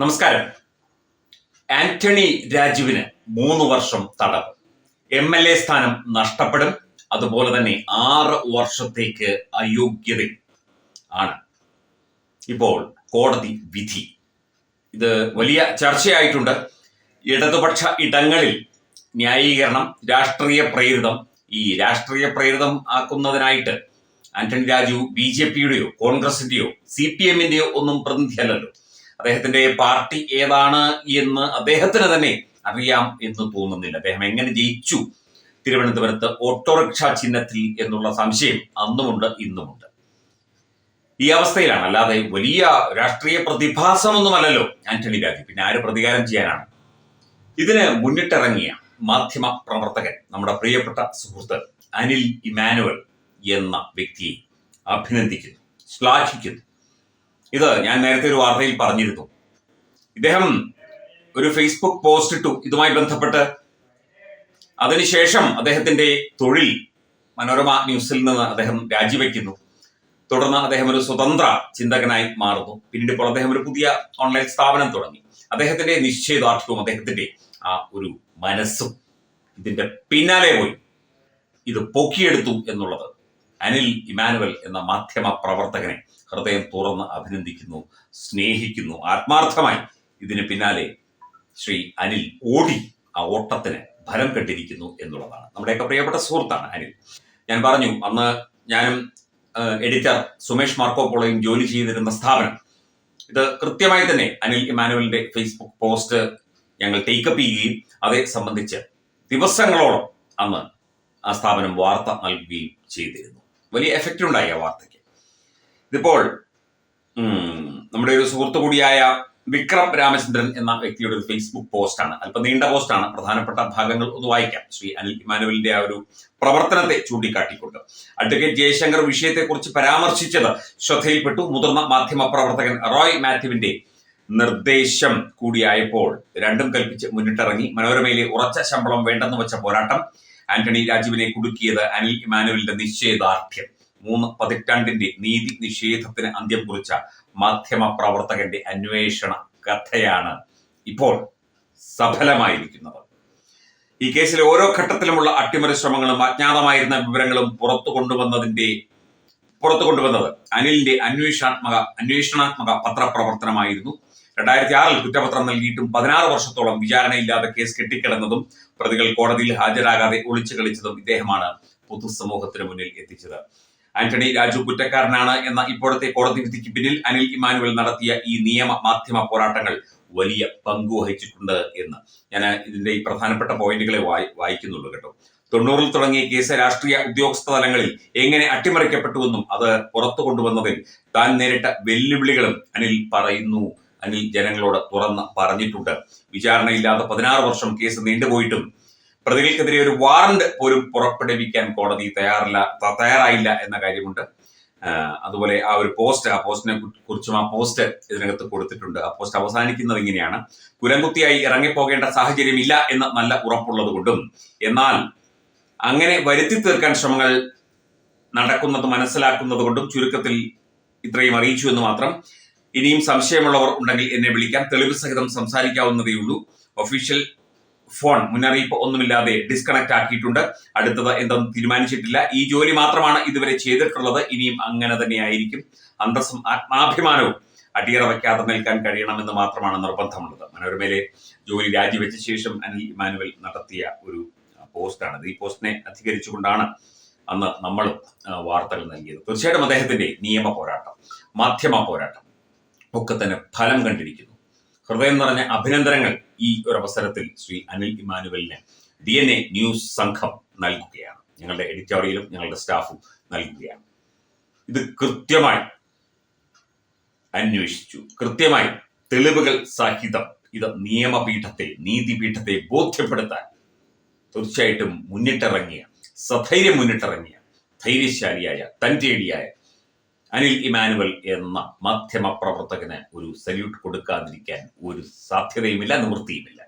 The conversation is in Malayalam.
നമസ്കാരം. ആന്റണി രാജുവിന് മൂന്ന് വർഷം തടവ്. എം എൽ എ സ്ഥാനം നഷ്ടപ്പെടും. അതുപോലെ തന്നെ ആറ് വർഷത്തേക്ക് അയോഗ്യത ആണ്. ഇപ്പോൾ കോടതി വിധി. ഇത് വലിയ ചർച്ചയായിട്ടുണ്ട്. ഇടതുപക്ഷ ഇടങ്ങളിൽ ന്യായീകരണം രാഷ്ട്രീയ പ്രേരിതം. ഈ രാഷ്ട്രീയ പ്രേരിതം ആക്കുന്നതിനായിട്ട് ആന്റണി രാജു ബി ജെ പിയുടെയോ കോൺഗ്രസിന്റെയോ സി പി എമ്മിന്റെയോ ഒന്നും പ്രതിനിധിയല്ലല്ലോ. അദ്ദേഹത്തിന്റെ പാർട്ടി ഏതാണ് എന്ന് അദ്ദേഹത്തിന് തന്നെ അറിയാം എന്ന് തോന്നുന്നില്ല. അദ്ദേഹം എങ്ങനെ ജയിച്ചു? തിരുവനന്തപുരത്ത് ഓട്ടോറിക്ഷ ചിഹ്നത്തിൽ എന്നുള്ള സംശയം അന്നുമുണ്ട് ഇന്നുമുണ്ട്. ഈ അവസ്ഥയിലാണ്. അല്ലാതെ വലിയ രാഷ്ട്രീയ പ്രതിഭാസമൊന്നുമല്ലല്ലോ ആന്റണി രാജു പിന്നെ ആര് പ്രതികാരം ചെയ്യാനാണ്? ഇതിന് മുന്നിട്ടിറങ്ങിയ മാധ്യമ പ്രവർത്തകൻ നമ്മുടെ പ്രിയപ്പെട്ട സുഹൃത്ത് അനിൽ ഇമാനുവൽ എന്ന വ്യക്തിയെ അഭിനന്ദിക്കുന്നു ശ്ലാഘിക്കുന്നു. ഇത് ഞാൻ നേരത്തെ ഒരു വാർത്തയിൽ പറഞ്ഞിരുന്നു. ഇദ്ദേഹം ഒരു ഫേസ്ബുക്ക് പോസ്റ്റ് ഇട്ടു. ഇതുമായി ബന്ധപ്പെട്ട് അതിനുശേഷം അദ്ദേഹത്തിന്റെ തൊഴിൽ മനോരമ ന്യൂസിൽ നിന്ന് അദ്ദേഹം രാജിവെക്കുന്നു. തുടർന്ന് അദ്ദേഹം ഒരു സ്വതന്ത്ര ചിന്തകനായി മാറുന്നു. പിന്നീട് ഇപ്പോൾ അദ്ദേഹം ഒരു പുതിയ ഓൺലൈൻ സ്ഥാപനം തുടങ്ങി. അദ്ദേഹത്തിന്റെ നിശ്ചയദാർഢ്യവും അദ്ദേഹത്തിന്റെ ആ ഒരു മനസ്സും ഇതിന്റെ പിന്നാലെ പോയി. ഇത് പൊക്കിയെടുത്തു എന്നുള്ളത് അനിൽ ഇമാനുവൽ എന്ന മാധ്യമ പ്രവർത്തകനെ ഹൃദയം തുറന്ന് അഭിനന്ദിക്കുന്നു സ്നേഹിക്കുന്നു. ആത്മാർത്ഥമായി ഇതിന് പിന്നാലെ ശ്രീ അനിൽ ഓടി ആ ഓട്ടത്തിന് ഫലം കെട്ടിരിക്കുന്നു എന്നുള്ളതാണ്. നമ്മുടെയൊക്കെ പ്രിയപ്പെട്ട സുഹൃത്താണ് അനിൽ. ഞാൻ പറഞ്ഞു അന്ന് ഞാനും എഡിറ്റർ സുമേഷ് മാർക്കോപ്പോളയും ജോലി ചെയ്തിരുന്ന സ്ഥാപനം. ഇത് കൃത്യമായി തന്നെ അനിൽ ഇമാനുവലിന്റെ ഫേസ്ബുക്ക് പോസ്റ്റ് ഞങ്ങൾ ടേക്കപ്പ് ചെയ്യുകയും അതേ സംബന്ധിച്ച് ദിവസങ്ങളോളം അന്ന് ആ സ്ഥാപനം വാർത്ത നൽകുകയും ചെയ്തിരുന്നു. വലിയ എഫക്റ്റ് ഉണ്ടായി ആ വാർത്തയ്ക്ക്. ഇതിപ്പോൾ നമ്മുടെ ഒരു സുഹൃത്തു കൂടിയായ വിക്രം രാമചന്ദ്രൻ എന്ന വ്യക്തിയുടെ ഒരു ഫേസ്ബുക്ക് പോസ്റ്റാണ് അല്പം നീണ്ട പോസ്റ്റാണ് പ്രധാനപ്പെട്ട ഭാഗങ്ങൾ ഒന്ന് വായിക്കാം. ശ്രീ അനിൽ ഇമാനുവലിന്റെ ആ ഒരു പ്രവർത്തനത്തെ ചൂണ്ടിക്കാട്ടിക്കൊണ്ട്. അഡ്വക്കേറ്റ് ജയശങ്കർ വിഷയത്തെക്കുറിച്ച് പരാമർശിച്ചത് ശ്രദ്ധയിൽപ്പെട്ടു മുതിർന്ന മാധ്യമ പ്രവർത്തകൻ റോയ് മാത്യുവിന്റെ നിർദ്ദേശം കൂടിയായപ്പോൾ രണ്ടും കൽപ്പിച്ച് മുന്നിട്ടിറങ്ങി. മനോരമയിലെ ഉറച്ച ശമ്പളം വേണ്ടെന്ന് വെച്ച പോരാട്ടം ആന്റണി രാജീവിനെ കുടുക്കിയത് അനിൽ ഇമാനുവലിന്റെ നിശ്ചയദാർഢ്യം. മൂന്ന് പതിറ്റാണ്ടിന്റെ നീതി നിഷേധത്തിന് അന്ത്യം കുറിച്ച മാധ്യമ പ്രവർത്തകന്റെ അന്വേഷണ കഥയാണ് ഇപ്പോൾ സഫലമായിരിക്കുന്നത്. ഈ കേസിലെ ഓരോ ഘട്ടത്തിലുമുള്ള അട്ടിമറി ശ്രമങ്ങളും അജ്ഞാതമായിരുന്ന വിവരങ്ങളും പുറത്തു കൊണ്ടുവന്നതിന്റെ പുറത്തു കൊണ്ടുവന്നത് അനിലിന്റെ അന്വേഷണാത്മക അന്വേഷണാത്മക പത്രപ്രവർത്തനമായിരുന്നു. രണ്ടായിരത്തി ആറിൽ കുറ്റപത്രം നൽകിയിട്ടും പതിനാറ് വർഷത്തോളം വിചാരണയില്ലാതെ കേസ് കെട്ടിക്കിടന്നതും പ്രതികൾ കോടതിയിൽ ഹാജരാകാതെ ഒളിച്ചു കളിച്ചതും ഇദ്ദേഹമാണ് പൊതുസമൂഹത്തിന് മുന്നിൽ എത്തിച്ചത്. ആന്റണി രാജു കുറ്റക്കാരനാണ് എന്ന ഇപ്പോഴത്തെ കോടതി വിധിക്ക് പിന്നിൽ അനിൽ ഇമാനുവൽ നടത്തിയ ഈ നിയമ മാധ്യമ പോരാട്ടങ്ങൾ വലിയ പങ്ക് വഹിച്ചിട്ടുണ്ട് എന്ന്. ഞാൻ ഇതിന്റെ ഈ പ്രധാനപ്പെട്ട പോയിന്റുകളെ വായി വായിക്കുന്നുള്ളൂ കേട്ടോ. തൊണ്ണൂറിൽ തുടങ്ങിയ കേസ് രാഷ്ട്രീയ ഉദ്യോഗസ്ഥ തലങ്ങളിൽ എങ്ങനെ അട്ടിമറിക്കപ്പെട്ടുവെന്നും അത് പുറത്തു കൊണ്ടുവന്നതിൽ താൻ നേരിട്ട വെല്ലുവിളികളും അനിൽ പറയുന്നു. അനിൽ ജനങ്ങളോട് തുറന്ന് പറഞ്ഞിട്ടുണ്ട്. വിചാരണയില്ലാതെ പതിനാറ് വർഷം കേസ് നീണ്ടുപോയിട്ടും പ്രതികൾക്കെതിരെ ഒരു വാറണ്ട് പോലും പുറപ്പെടുവിക്കാൻ കോടതി തയ്യാറില്ല തയ്യാറായില്ല എന്ന കാര്യമുണ്ട്. അതുപോലെ ആ ഒരു പോസ്റ്റ് ആ പോസ്റ്റിനെ കുറിച്ചും ആ പോസ്റ്റ് ഇതിനകത്ത് കൊടുത്തിട്ടുണ്ട്. ആ പോസ്റ്റ് അവസാനിക്കുന്നത് ഇങ്ങനെയാണ്. കുലംകുത്തിയായി ഇറങ്ങിപ്പോകേണ്ട സാഹചര്യം ഇല്ല എന്ന് നല്ല ഉറപ്പുള്ളത് കൊണ്ടും എന്നാൽ അങ്ങനെ വരുത്തി തീർക്കാൻ ശ്രമങ്ങൾ നടക്കുന്നത് മനസ്സിലാക്കുന്നത് കൊണ്ടും ചുരുക്കത്തിൽ ഇത്രയും അറിയിച്ചു എന്ന് മാത്രം. ഇനിയും സംശയമുള്ളവർ ഉണ്ടെങ്കിൽ എന്നെ വിളിക്കാം. തെളിവ് സഹിതം സംസാരിക്കാവുന്നതേ ഉള്ളൂ ഒഫീഷ്യൽ ഫോൺ മുന്നറിയിപ്പ് ഒന്നുമില്ലാതെ ഡിസ്കണക്ട് ആക്കിയിട്ടുണ്ട്. അടുത്തത് എന്തെന്ന് തീരുമാനിച്ചിട്ടില്ല. ഈ ജോലി മാത്രമാണ് ഇതുവരെ ചെയ്തിട്ടുള്ളത്. ഇനിയും അങ്ങനെ തന്നെയായിരിക്കും. അന്തസ്സും ആത്മാഭിമാനവും അടിയറ വയ്ക്കാതെ നിൽക്കാൻ കഴിയണമെന്ന് മാത്രമാണ് നിർബന്ധമുള്ളത്. മനോരമയിലെ ജോലി രാജിവെച്ച ശേഷം അനിൽ ഇമാനുവൽ നടത്തിയ ഒരു പോസ്റ്റാണ് ഈ പോസ്റ്റിനെ അധികരിച്ചുകൊണ്ടാണ് അന്ന് നമ്മൾ വാർത്തകൾ നൽകിയത്. തീർച്ചയായിട്ടും അദ്ദേഹത്തിന്റെ നിയമ പോരാട്ടം മാധ്യമ പോരാട്ടം ഒക്കെ തന്നെ ഫലം കണ്ടിരിക്കുന്നു. ഹൃദയം നിറഞ്ഞ അഭിനന്ദനങ്ങൾ ഈ ഒരു അവസരത്തിൽ ശ്രീ അനിൽ ഇമാനുവലിന് ഡി എൻ എ ന്യൂസ് സംഘം നൽകുകയാണ്. ഞങ്ങളുടെ എഡിറ്റോറിയലും ഞങ്ങളുടെ സ്റ്റാഫും നൽകുകയാണ്. ഇത് കൃത്യമായി അന്വേഷിച്ചു. കൃത്യമായി തെളിവുകൾ സഹിതം ഇത് നിയമപീഠത്തെ നീതിപീഠത്തെ ബോധ്യപ്പെടുത്താൻ തീർച്ചയായിട്ടും മുന്നിട്ടിറങ്ങിയ സധൈര്യം മുന്നിട്ടിറങ്ങിയ ധൈര്യശാലിയായ തന്റേടിയായ അനിൽ ഇമാനുവൽ എന്ന മാധ്യമ പ്രവർത്തകന് ഒരു സല്യൂട്ട് കൊടുക്കാതിരിക്കാൻ ഒരു സാധ്യതയുമില്ല നിവൃത്തിയുമില്ല.